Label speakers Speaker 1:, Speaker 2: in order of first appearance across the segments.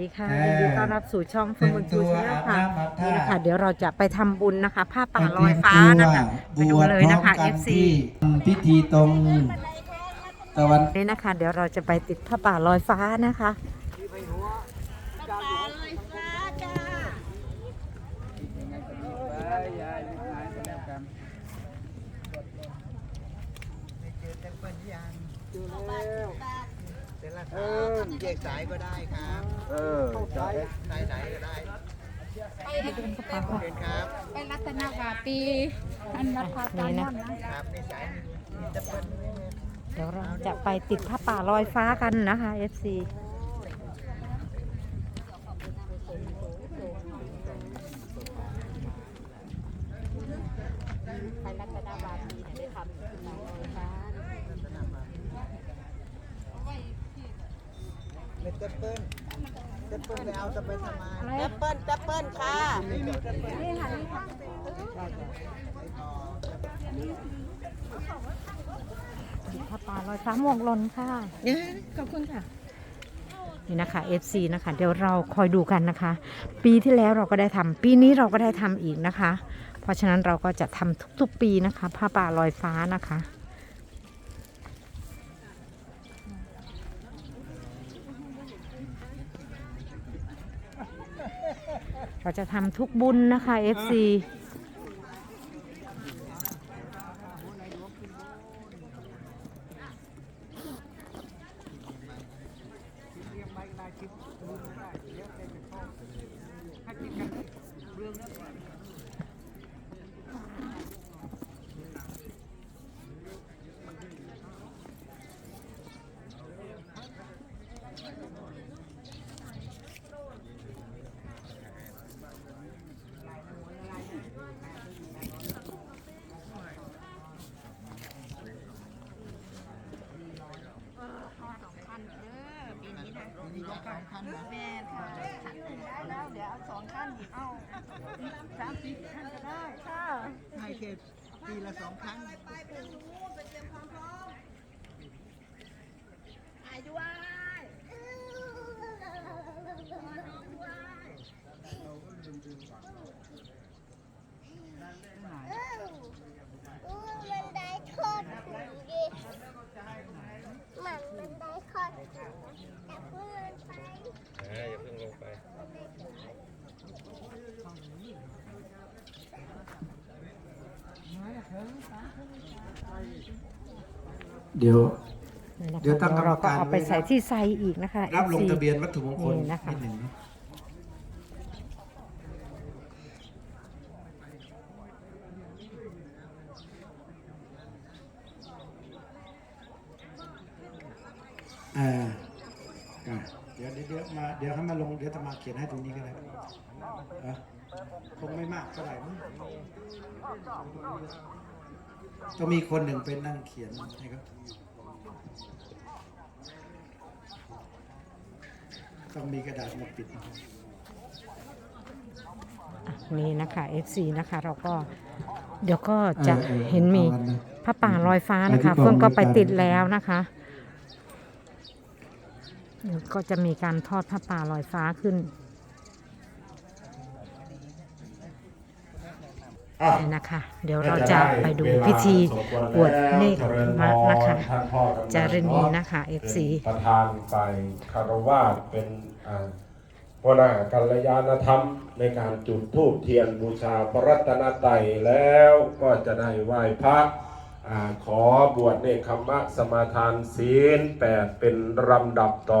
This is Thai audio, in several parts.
Speaker 1: ดีค่ะ
Speaker 2: เออ
Speaker 1: ยินดีต้อนรับสู่ช่องฟมุนจูชแนลค่ะ
Speaker 2: แต่งตัวอาบน้ำอาบท่านี่
Speaker 1: นี่นะคะเดี๋ยวเราจะไปทำบุญนะคะผ้าป่าลอยฟ้านะคะไปดูเลยนะคะ FC
Speaker 2: พิธีตรงตะวัน
Speaker 1: นี่นะคะ เดี๋ยวเราจะไปติดผ้าป่าลอยฟ้านะคะ
Speaker 3: เออแยกสายก็ได้ครับ
Speaker 2: เออ
Speaker 3: สายไหนก็ได้เป็นครับ
Speaker 4: ไปรัตนวาปีอันวัดพระตานอนนะครับ
Speaker 3: นี่สายนี่จะเป็น
Speaker 1: เดี๋ยวเราจะไปติดผ้าป่าลอยฟ้ากันนะคะ FC
Speaker 4: ไปรัตนวาปีเนี่ยได้ทำขึ้นมาลอยฟ้า
Speaker 3: เม็ดเตปเปิ้ลเตปเปิ้ลไปเอาจะไปทำไมเตปเปิ้ลเตปเปิ้ลค่ะนี่มีเตปเปิ้ล
Speaker 4: นี่ค่ะนี่ค่ะ
Speaker 1: ติดผ้าป่าลอยฟ้าหมวกหลนค่ะ
Speaker 4: ขอบคุณค่ะ
Speaker 1: นี่นะคะ FC นะคะ เดี๋ยวเราคอยดูกันนะคะ ปีที่แล้วเราก็ได้ทำปีนี้เราก็ได้ทำอีกนะคะ เพราะฉะนั้นเราก็จะทำทุกๆปีนะคะผ้าป่าลอยฟ้านะคะ เราจะทำทุกบุญนะคะ FC
Speaker 3: มียกสองคันนะ
Speaker 4: แม่ค่ะได้แล้วเดี๋ยวเอาสองขั้นเอา สามสิบขั้นก็ได้ค่ะ
Speaker 3: ให้แค่ปีละสองครั้ง
Speaker 5: มันได้ทอดถุงดิมันมันได้ทอดถุงแต่เพื่อนไป
Speaker 2: เดี๋ยว
Speaker 1: นี่นะคะ
Speaker 2: เดี๋ยวตั้งกรรม
Speaker 1: เราก็
Speaker 2: การ
Speaker 1: เอาไป
Speaker 2: ไว้นะ
Speaker 1: ใส่ที่ไซอีกนะคะ
Speaker 2: รับลง
Speaker 1: FC
Speaker 2: ทะเบียนวัตถุมงคล
Speaker 1: นี่นะคะ
Speaker 2: นิดหนึ่งเนอะอ่าอะเดี๋ยวเดี๋ยวเดี๋ยวมาเดี๋ยวให้มาลงเดี๋ยวจะมาเขียนให้ตรงนี้ก็ได้อะคงไม่มากเท่าไหร่มั้ง ต้องมีคนหนึ่งเป็นนั่งเขียนให้ครับต้องมีกระดาษมาปิดนะครับ
Speaker 1: นี่นะคะ FC นะคะ เราก็เดี๋ยวก็จะ
Speaker 2: เออเออ
Speaker 1: เห็นมี
Speaker 2: เอาอันนะ
Speaker 1: ผ้าป่าลอยฟ้านะคะ
Speaker 2: ไปที่กอง
Speaker 1: เฟื่องก็ไป
Speaker 2: บริการ
Speaker 1: ติดแล้วนะคะเดี๋ยวก็จะมีการทอดผ้าป่าลอยฟ้าขึ้น นี่นะคะ เดี๋ยวเราจะไปดูพิธีบวชเนกมะนะคะจารินีนะคะ FC
Speaker 6: เป็นประธานฝ่ายคารวาสเป็นอ่าหัวหน้ากัลยาณธรรมในการจุดธูปเทียนบูชาพระรัตนตรัยแล้วก็จะได้ไหว้พระอ่าขอบวชเนคขมะสมาทานศีลแปดเป็นลำดับต่อ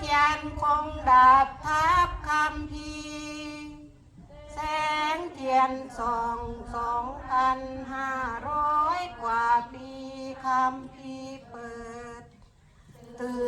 Speaker 3: เทียนคงดับทับคำพีแสงเทียนสองสองพันห้าร้อยกว่าปีคำพีเปิด ตื่น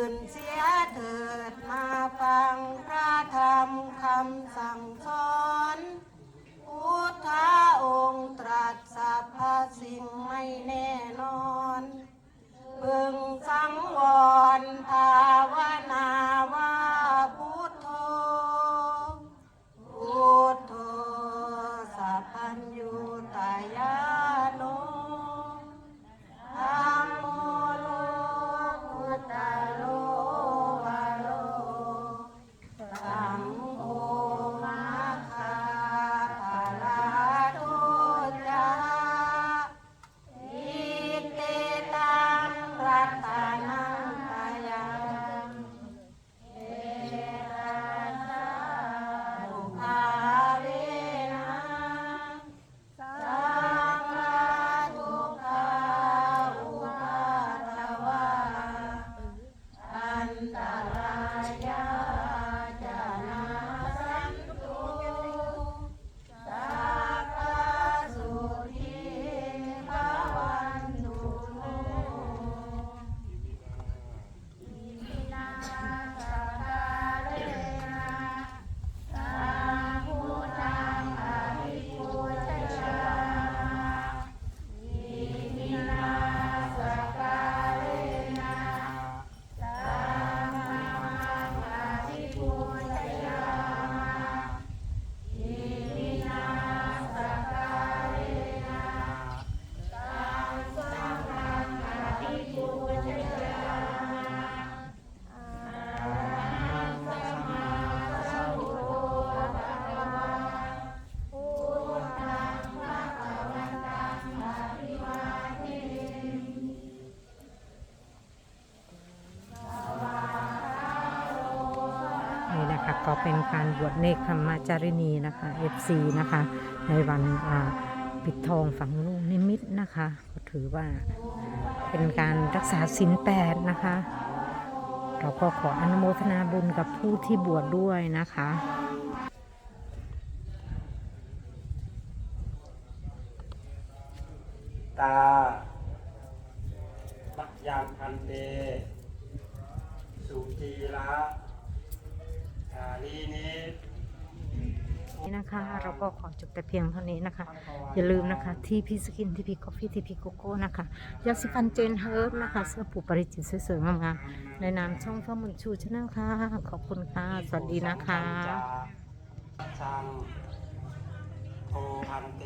Speaker 3: นี่นะคะ
Speaker 1: ก็เป็นการบวชเนคขมมาจารินีนะคะ FC นะคะ ในวันปิดทองฝังลูกนิมิตนะคะก็ถือว่าเป็นการรักษาศีลแปดนะคะ เราก็ขออนุโมทนาบุญกับผู้ที่บวชด้วยนะคะ
Speaker 2: ตาปัจยามพันเต สุจีระกา นิ
Speaker 1: นี่นะคะเราก็ขอจบแต่เพียงเท่านี้นะคะ อย่าลืมนะคะที่พีสกินที่พีกาแฟที่พีโกโก้นะคะยาสีฟันเจนเฮิร์บนะคะเสื้อผูกปริจิตสวยๆงามๆในนามช่องฟ้ามุนชูชาแนลค่ะ ขอบคุณค่ะ สวัสดีนะคะ
Speaker 2: ชังโทพันเต